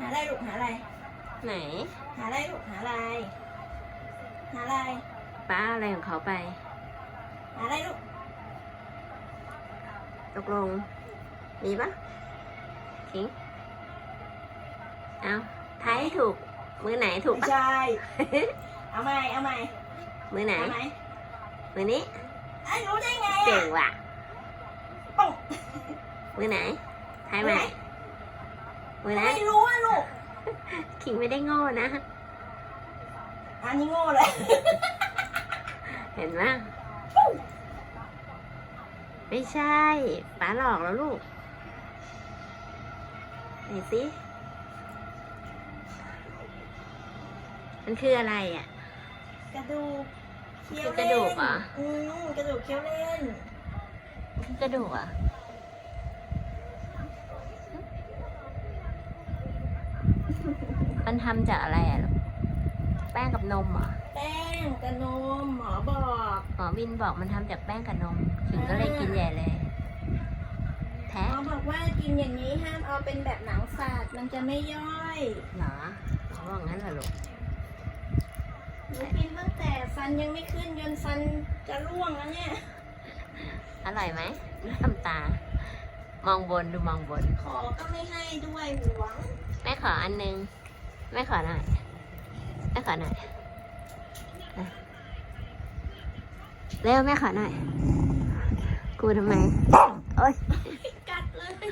หาอะไรลูกหาอะไร ไหน หาอะไรลูกหาอะไร หาอะไร ป้าเอาอะไรของเขาไป หาอะไรลูก ตกลง มีปะทิ้งเอาทายให้ถูก มือไหนถูกไม่ปะ ใช่ เอาใหม่เอาใหม่มือไหน เอาไหมมือนี้ ไอ้ยรู้ได้ไงเก่อะงว่ะปังมือไหนทายใหม่ มือไหนไม่รู้อะลูกขิงไม่ได้โง่นะ อันนี้โง่เลย เห็นไหมไม่ใช่ป้าหลอกแล้วลูกไหนสิมันคืออะไรอะ กระดูกเคี้ยวคือกระดูกเหรอ อืมกระดูกเคี้ยวเล่น คือกระดูกเหรอะ มันทำจากอะไรอะลูกแป้งกับนมเหรอแป้งกระนมหมอบอกหมอวินบอกมันทำจากแป้งกับนมขิงก็เลยกินใหญ่เลย แท้หมอบอกว่ากินอย่างนี้ห้ามเอาเป็นแบบหนังสัตว์มันจะไม่ย่อยเหรอเขาบอกงั้นเหรอลูกหนูกินตั้งแต่ฟันยังไม่ขึ้นจนฟันจะร่วงแล้วเนี่ย อร่อยไหมดูทำตา มองบนดูมองบน ขอก็ไม่ให้ด้วยหวง แม่ขออันนึง แม่ขอหน่อยแม่ขอหน่อยเร็วแม่ขอหน่อย กูทำไม โอ๊ยกัดเลย